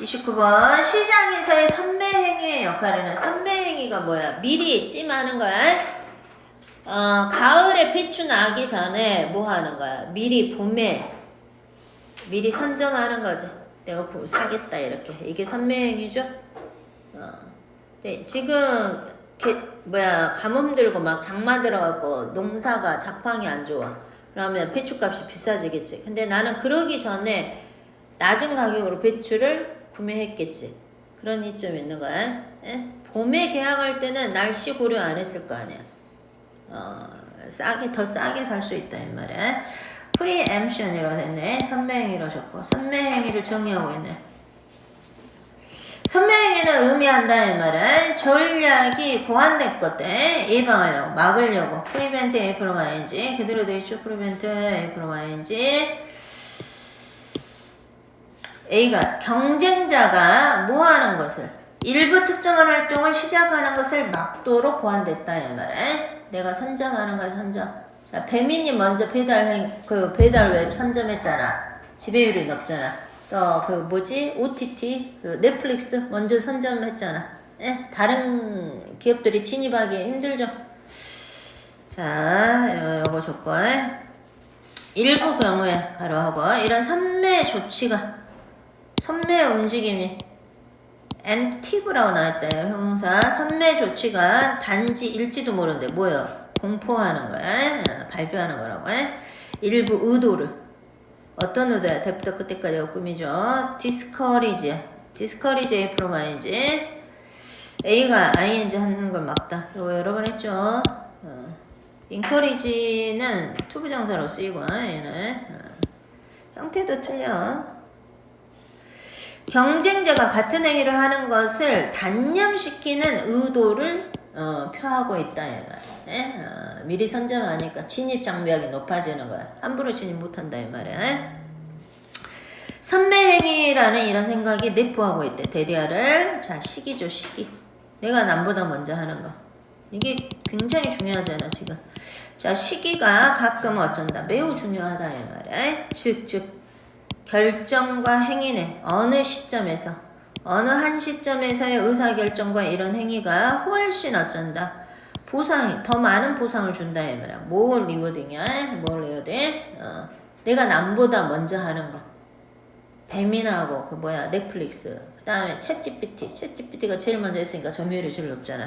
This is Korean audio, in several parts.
29번 시장에서의 선매행위의 역할에는 선매행위가 뭐야? 미리 찜하는 거야. 어, 가을에 배추 나기 전에 뭐 하는 거야? 미리 봄에 미리 선점하는 거지. 내가 구, 사겠다 이렇게 이게 선매행위죠. 어. 네, 지금 개, 뭐야 가뭄 들고 막 장마 들어가고 농사가 작황이 안 좋아. 그러면 배추값이 비싸지겠지. 근데 나는 그러기 전에 낮은 가격으로 배추를 구매했겠지. 그런 이점이 있는 거야. 예? 봄에 계약할 때는 날씨 고려 안 했을 거 아니야. 어, 싸게 더 싸게 살 수 있다 이 말이야. 프리엠션이라고 했네. 선매행위로 적고 선매행위를 정의하고 있네. 선매행위는 의미한다 이 말은 전략이 보완됐을 때 예방하려고 막으려고 프리벤트 A 프로 마인지 그대로 돼 있죠 프리벤트 A 프로 마인지 A가 경쟁자가 뭐 하는 것을 일부 특정한 활동을 시작하는 것을 막도록 보완됐다 이 말에. 내가 선점하는 거야 선점 자 배민이 먼저 배달 그 배달 웹 선점했잖아. 지배율이 높잖아. 또 그 뭐지? OTT 그 넷플릭스 먼저 선점했잖아. 예? 다른 기업들이 진입하기 힘들죠. 자 요, 요거 조건. 일부 경우에 가로하고 이런 선매 조치가 선매 움직임이 엠티브라고 나왔다요. 형용사. 선매 조치가 단지 일지도 모르는데 뭐요? 공포하는 거야. 어, 발표하는 거라고. 해. 일부 의도를. 어떤 의도야? 대부터 끝에까지 꾸미죠. 디스커리지 디스커리지 프로마인지. A가 ING 하는 걸 막다. 이거 여러 번 했죠. 어. 인커리지는 투부정사로 쓰이고 얘는. 어. 형태도 틀려 경쟁자가 같은 행위를 하는 것을 단념시키는 의도를 어, 표하고 있다 이 말이야. 어, 미리 선점하니까 진입 장벽이 높아지는 거야. 함부로 진입 못한다 이 말이야. 선매행위라는 이런 생각이 내포하고 있대. 대디아를 자 시기죠 시기. 내가 남보다 먼저 하는 거. 이게 굉장히 중요하잖아 지금. 자 시기가 가끔 어쩐다. 매우 중요하다 이 말이야. 즉즉 결정과 행위는 어느 시점에서 어느 한 시점에서의 의사결정과 이런 행위가 훨씬 어쩐다. 보상이 더 많은 보상을 준다 이 말이야. 뭘 리워딩이야? 뭘 리워딩? 어. 내가 남보다 먼저 하는 거. 배민하고 그 뭐야 넷플릭스. 그 다음에 챗GPT 챗GPT가 제일 먼저 했으니까 점유율이 제일 높잖아.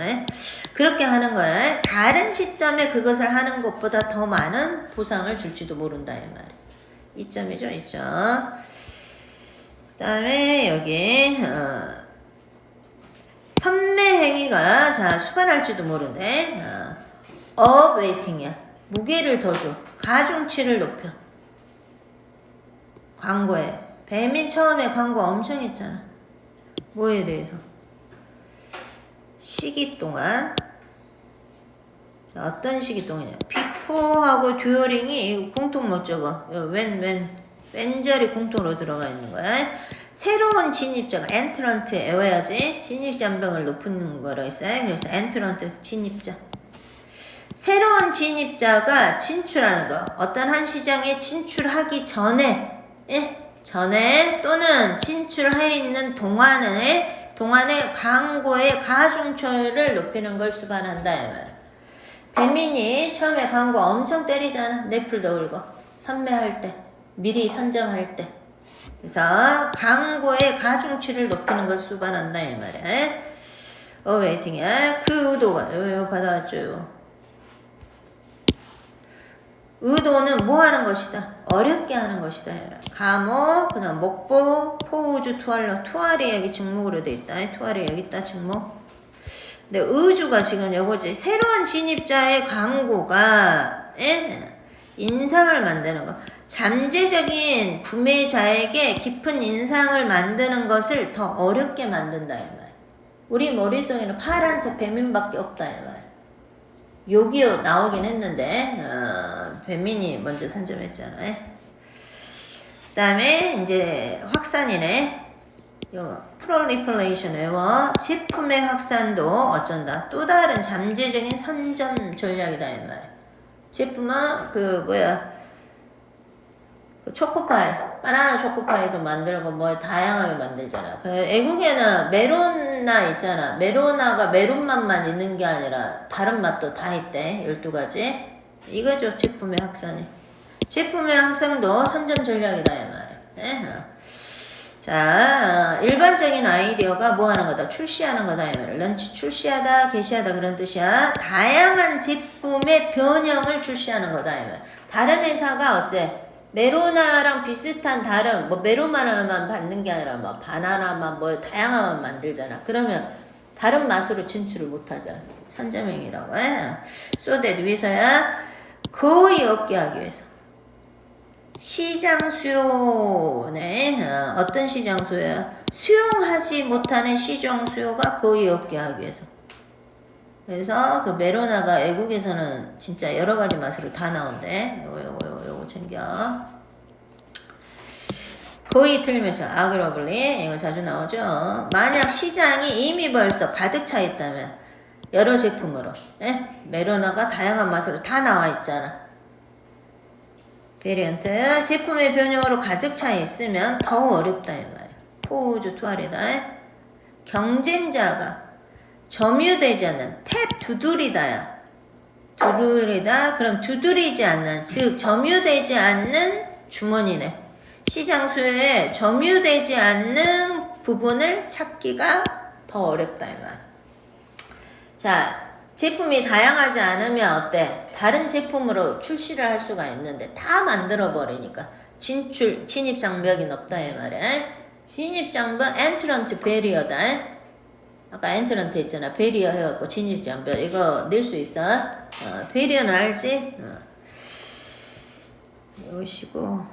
그렇게 하는 거야. 다른 시점에 그것을 하는 것보다 더 많은 보상을 줄지도 모른다 이 말이야 이점이죠, 이점. 그 다음에 여기, 어, 선매행위가, 자, 수반할지도 모르는데, 어, 업 웨이팅이야. 무게를 더 줘. 가중치를 높여. 광고에. 배민 처음에 광고 엄청 했잖아. 뭐에 대해서? 시기 동안. 자, 어떤 시기 동안이냐. 비포하고 듀어링이 공통 목적어. 웬, 웬, 웬절이 공통으로 들어가 있는 거야. 새로운 진입자가 엔트런트에 외워야지. 진입 장벽을 높은 거로 있어요. 그래서 엔트런트, 진입자. 새로운 진입자가 진출하는 거. 어떤 한 시장에 진출하기 전에, 예? 전에 또는 진출해 있는 동안에, 동안에 광고의 가중처를 높이는 걸 수반한다. 배민이 처음에 광고 엄청 때리잖아. 넷플도 울고. 선매할 때. 미리 선정할 때. 그래서 광고의 가중치를 높이는 걸 수반한다 이 말이야. 어웨이팅이야. 그 의도가 요, 요 받아왔죠. 요. 의도는 뭐 하는 것이다? 어렵게 하는 것이다. 감호, 그 다음 목보, 포우주, 투알러. 투알이 여기 증목으로 돼 있다. 투알이 여기 있다, 증목. 근데 의주가 지금 요거지. 새로운 진입자의 광고가 예? 인상을 만드는 거. 잠재적인 구매자에게 깊은 인상을 만드는 것을 더 어렵게 만든다 이 말. 우리 머릿속에는 파란색 배민밖에 없다 이 말. 여기요 나오긴 했는데 어, 배민이 먼저 선점했잖아. 그 다음에 이제 확산이네. 이거 프롤리퍼레이션 외워 제품의 확산도 어쩐다 또 다른 잠재적인 선점 전략이다 이 말. 제품은 그 뭐야 그 초코파이, 바나나 초코파이도 만들고 뭐 다양하게 만들잖아. 그 애국에는 메로나 있잖아. 메로나가 메론 맛만 있는 게 아니라 다른 맛도 다 있대. 12가지. 이거죠. 제품의 확산이. 제품의 확산도 선점 전략이다 이? 어. 자, 일반적인 아이디어가 뭐 하는 거다? 출시하는 거다. 런치 출시하다, 게시하다 그런 뜻이야. 다양한 제품의 변형을 출시하는 거다. 다른 회사가 어째? 메로나랑 비슷한 다른 뭐 메로나만 받는 게 아니라 뭐 바나나만 뭐 다양한 맛 만들잖아. 그러면 다른 맛으로 진출을 못 하잖아. 선점행이라고 해. So that 위해서야 거의 없게 하기 위해서. 시장 수요네 어, 어떤 시장 수요야? 수용하지 못하는 시장 수요가 거의 없게 하기 위해서. 그래서 그 메로나가 외국에서는 진짜 여러 가지 맛으로 다 나온대. 요거 요거 요거 요거 챙겨. 거의 틀리면서 아그러블리 이거 자주 나오죠. 만약 시장이 이미 벌써 가득 차 있다면 여러 제품으로 예? 메로나가 다양한 맛으로 다 나와 있잖아. 베리언트 제품의 변형으로 가득 차 있으면 더 어렵다 이 말이야. 포우주 투알이다. 경쟁자가 점유되지 않는 탭 두드리다야. 두드리다 그럼 두드리지 않는 즉 점유되지 않는 주머니네. 시장 수요에 점유되지 않는 부분을 찾기가 더 어렵다 이 말. 자, 제품이 다양하지 않으면 어때? 다른 제품으로 출시를 할 수가 있는데 다 만들어 버리니까 진출 진입 장벽이 높다 이 말이야. 진입 장벽 엔트런트 베리어다. 아까 엔트런트 있잖아. 베리어 해갖고 진입 장벽 이거 낼 수 있어? 어, 베리어는 알지? 어. 요시고